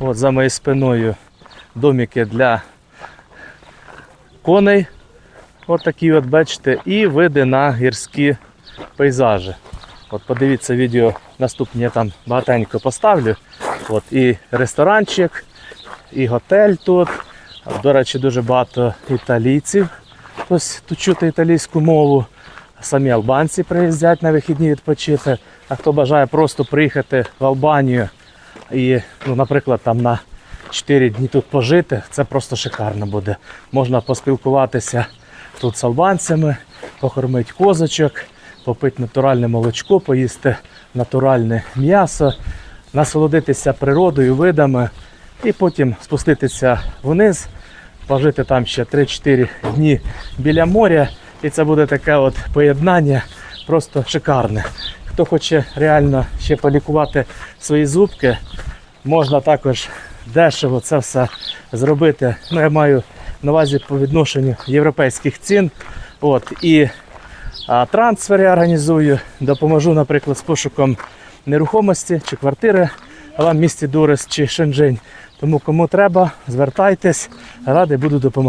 От за моєю спиною домики для коней. От такі от бачите, і види на гірські пейзажі. От подивіться відео наступне, я там багатенько поставлю. От і ресторанчик, і готель тут. До речі, дуже багато італійців. Ось тут чути італійську мову. Самі албанці приїздять на вихідні відпочити. А хто бажає просто приїхати в Албанію і, ну, наприклад, там на 4 дні тут пожити, це просто шикарно буде. Можна поспілкуватися тут з албанцями, покормити козочок, попити натуральне молочко, поїсти натуральне м'ясо, насолодитися природою, видами і потім спуститися вниз, пожити там ще 3-4 дні біля моря. І це буде таке от поєднання просто шикарне. Хто хоче реально ще полікувати свої зубки, можна також дешево це все зробити. Ну, я маю на увазі по відношенню європейських цін. От, і а, трансфер я організую, допоможу, наприклад, з пошуком нерухомості чи квартири вам в місті Дурес чи Шенжень. Тому кому треба, звертайтесь, радий буду допомогти.